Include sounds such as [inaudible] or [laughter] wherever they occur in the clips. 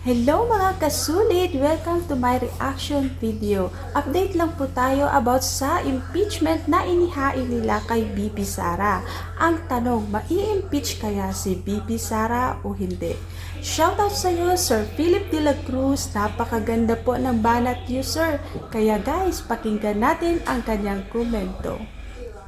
Hello mga kasulit! Welcome to my reaction video. Update lang po tayo about sa impeachment na inihain nila kay BP Sara. Ang tanong, mai-impeach kaya si BP Sara o hindi? Shoutout sa iyo, Sir Philip De La Cruz. Napakaganda po ng banat niyo, sir. Kaya guys, pakinggan natin ang kanyang komento.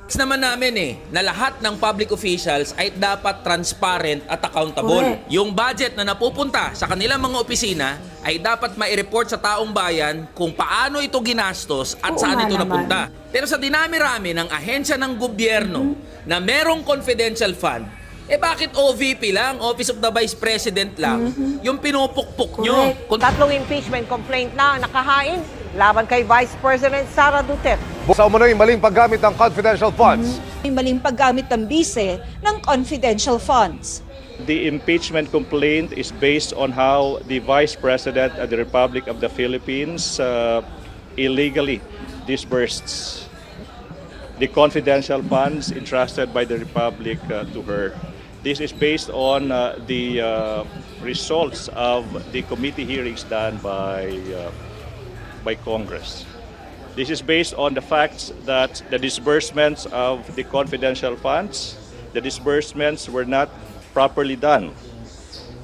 Naman namin eh, na lahat ng public officials ay dapat transparent at accountable. Correct. Yung budget na napupunta sa kanilang mga opisina ay dapat mai-report sa taong bayan kung paano ito ginastos at Oo saan nga ito naman. napunta. Pero sa dinami-rami ng ahensya ng gobyerno Mm-hmm. na merong confidential fund, eh bakit OVP lang, Office of the Vice President lang, yung pinupukpuk nyo? Mm-hmm. Correct. Kung Tatlong impeachment complaint na nakahain laban kay Vice President Sara Duterte. Sa umano'y maling paggamit ng confidential funds. may maling paggamit ng bise ng confidential funds. The impeachment complaint is based on how the Vice President of the Republic of the Philippines uh, illegally disbursed the confidential funds entrusted by the Republic uh, to her. This is based on uh, the uh, results of the committee hearings done by, uh, by Congress. This is based on the facts that the disbursements of the confidential funds, the disbursements were not properly done.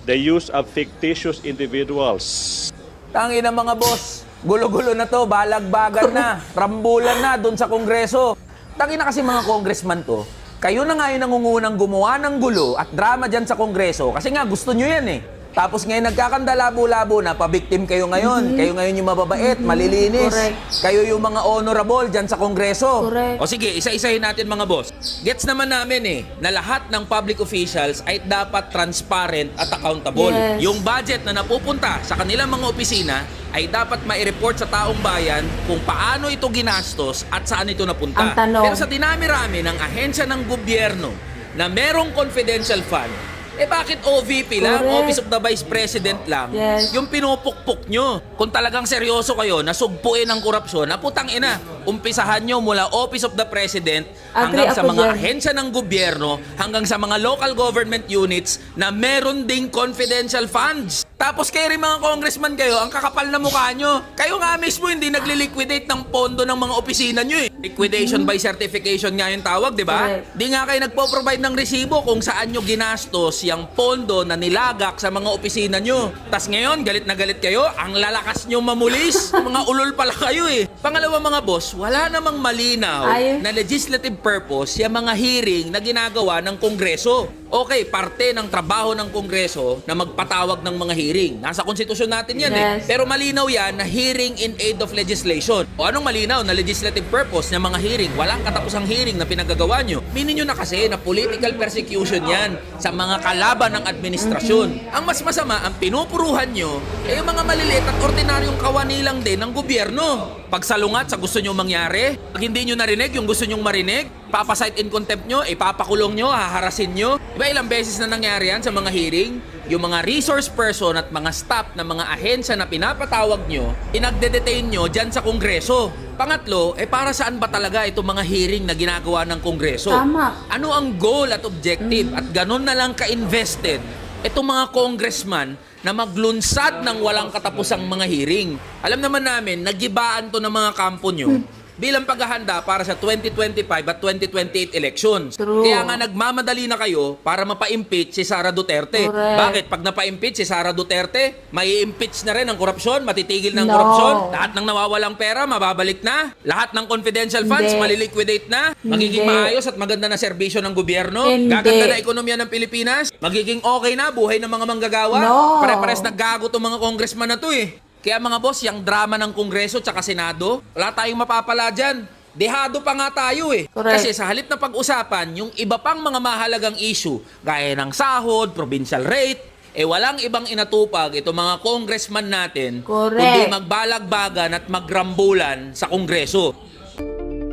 The use of fictitious individuals Tangin ng mga boss, gulo-gulo na to, balagbagan na, [laughs] rambulan na dun sa kongreso. Tangin na kasi mga congressman to, kayo na nga yung nangungunang gumawa ng gulo at drama dyan sa kongreso kasi nga gusto nyo yan eh. Tapos ngayon nagkakandalabo-labo na, pabiktim kayo ngayon. Kayo ngayon yung mababait, malilinis. Correct. Kayo yung mga honorable dyan sa kongreso. Correct. O sige, isa-isahin natin mga boss. Gets naman namin eh, na lahat ng public officials ay dapat transparent at accountable. Yes. Yung budget na napupunta sa kanilang mga opisina ay dapat mai-report sa taong bayan kung paano ito ginastos at saan ito napunta. Ang tanong- Pero sa dinami-rami ng ahensya ng gobyerno na merong confidential fund, eh bakit OVP lang, Correct. Office of the Vice President lang, Yes. yung pinupukpuk nyo? Kung talagang seryoso kayo na sugpuin ang korupsyon, na putang ina, umpisahan nyo mula Office of the President Agree hanggang sa ako mga dyan. ahensya ng gobyerno, hanggang sa mga local government units na meron ding confidential funds. Tapos kayo rin mga congressman kayo, ang kakapal na mukha nyo. Kayo nga mismo hindi nagli-liquidate ng pondo ng mga opisina nyo eh. Liquidation by certification nga yung tawag, di ba? Correct. Di nga kayo nagpo-provide ng resibo kung saan nyo ginastos yung pondo na nilagak sa mga opisina nyo. Tas ngayon, galit na galit kayo, ang lalakas nyo mamulis. [laughs] mga ulol pala kayo eh. Pangalawa mga boss, wala namang malinaw Ay. na legislative purpose yung mga hearing na ginagawa ng Kongreso. Okay, parte ng trabaho ng Kongreso na magpatawag ng mga hearing. Nasa konstitusyon natin yan eh. Yes. Pero malinaw yan na hearing in aid of legislation. O anong malinaw na legislative purpose ng mga hearing? Walang katapusang hearing na pinagagawa nyo. Minin nyo na kasi na political persecution yan sa mga kalaban ng administrasyon. Ang mas masama, ang pinupuruhan nyo, ay yung mga maliliit at ordinaryong kawani lang din ng gobyerno. Pagsalungat sa gusto nyo mangyari, pag hindi nyo narinig yung gusto nyong marinig, papasight in contempt nyo, ipapakulong nyo, haharasin nyo. Iba ilang beses na nangyari yan sa mga hearing, yung mga resource person at mga staff ng mga ahensya na pinapatawag nyo, inagde-detain nyo dyan sa kongreso. Pangatlo, eh para saan ba talaga itong mga hearing na ginagawa ng kongreso? Tama. Ano ang goal at objective at ganun na lang ka-invested itong mga congressman na maglunsad ng walang katapusang mga hearing. Alam naman namin, nagibaan to ng mga kampo nyo bilang paghahanda para sa 2025 at 2028 elections. True. Kaya nga nagmamadali na kayo para mapa-impeach si Sara Duterte. Correct. Bakit? Pag napa-impeach si Sara Duterte, may impeach na rin ang korupsyon, matitigil ng No. korupsyon, lahat ng nawawalang pera, mababalik na, lahat ng confidential funds, Hindi. maliliquidate na, magiging Hindi. maayos at maganda na serbisyo ng gobyerno, Hindi. gaganda na ekonomiya ng Pilipinas, magiging okay na buhay ng mga manggagawa. No. Pare-pares naggago tong mga congressman na to eh. Kaya mga boss, yung drama ng Kongreso tsaka Senado, wala tayong mapapala dyan. Dehado pa nga tayo eh. Correct. Kasi sa halip na pag-usapan, yung iba pang mga mahalagang issue, gaya ng sahod, provincial rate, eh walang ibang inatupag itong mga congressman natin Correct. kundi magbalagbagan at magrambulan sa Kongreso.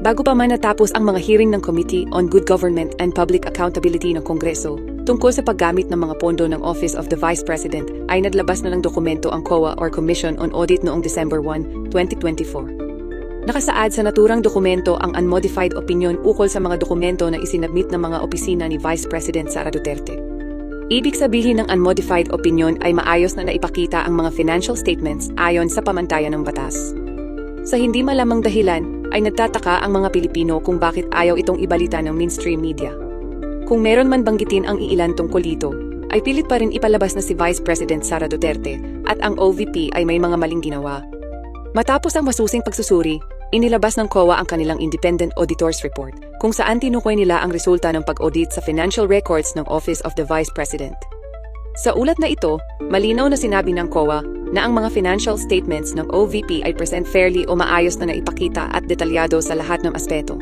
Bago pa man natapos ang mga hearing ng Committee on Good Government and Public Accountability ng Kongreso tungkol sa paggamit ng mga pondo ng Office of the Vice President ay naglabas na ng dokumento ang COA or Commission on Audit noong December 1, 2024. Nakasaad sa naturang dokumento ang unmodified opinion ukol sa mga dokumento na isinabmit ng mga opisina ni Vice President Sara Duterte. Ibig sabihin ng unmodified opinion ay maayos na naipakita ang mga financial statements ayon sa pamantayan ng batas. Sa hindi malamang dahilan, ay nagtataka ang mga Pilipino kung bakit ayaw itong ibalita ng mainstream media. Kung meron man banggitin ang iilan tungkol dito, ay pilit pa rin ipalabas na si Vice President Sara Duterte at ang OVP ay may mga maling ginawa. Matapos ang masusing pagsusuri, inilabas ng COA ang kanilang Independent Auditor's Report kung saan tinukoy nila ang resulta ng pag-audit sa financial records ng Office of the Vice President. Sa ulat na ito, malinaw na sinabi ng COA na ang mga financial statements ng OVP ay present fairly o maayos na naipakita at detalyado sa lahat ng aspeto.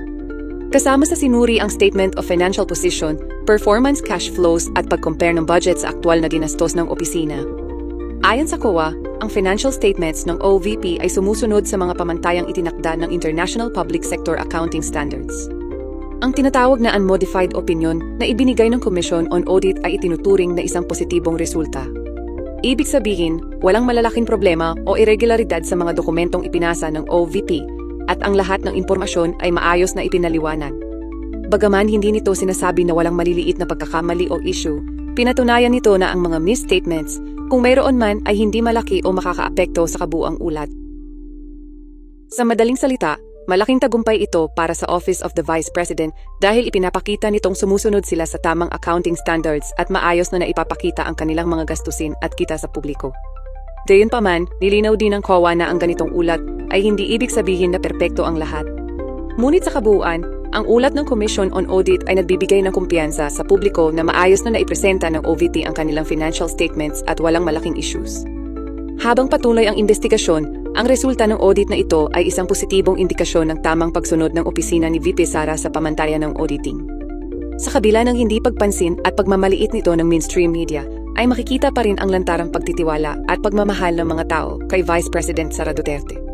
Kasama sa sinuri ang Statement of Financial Position, Performance Cash Flows at pag-compare ng budget sa aktwal na ginastos ng opisina. Ayon sa COA, ang financial statements ng OVP ay sumusunod sa mga pamantayang itinakda ng International Public Sector Accounting Standards. Ang tinatawag na unmodified opinion na ibinigay ng Commission on Audit ay itinuturing na isang positibong resulta. Ibig sabihin, walang malalaking problema o irregularidad sa mga dokumentong ipinasa ng OVP at ang lahat ng impormasyon ay maayos na ipinaliwanag. Bagaman hindi nito sinasabi na walang maliliit na pagkakamali o issue, pinatunayan nito na ang mga misstatements, kung mayroon man ay hindi malaki o makakaapekto sa kabuang ulat. Sa madaling salita, malaking tagumpay ito para sa Office of the Vice President dahil ipinapakita nitong sumusunod sila sa tamang accounting standards at maayos na naipapakita ang kanilang mga gastusin at kita sa publiko. Gayunpaman, nilinaw din ng COA na ang ganitong ulat ay hindi ibig sabihin na perpekto ang lahat. Ngunit sa kabuuan, ang ulat ng Commission on Audit ay nagbibigay ng kumpiyansa sa publiko na maayos na naipresenta ng OVP ang kanilang financial statements at walang malaking issues. Habang patuloy ang investigasyon, ang resulta ng audit na ito ay isang positibong indikasyon ng tamang pagsunod ng opisina ni VP Sara sa pamantayan ng auditing. Sa kabila ng hindi pagpansin at pagmamaliit nito ng mainstream media, ay makikita pa rin ang lantarang pagtitiwala at pagmamahal ng mga tao kay Vice President Sara Duterte.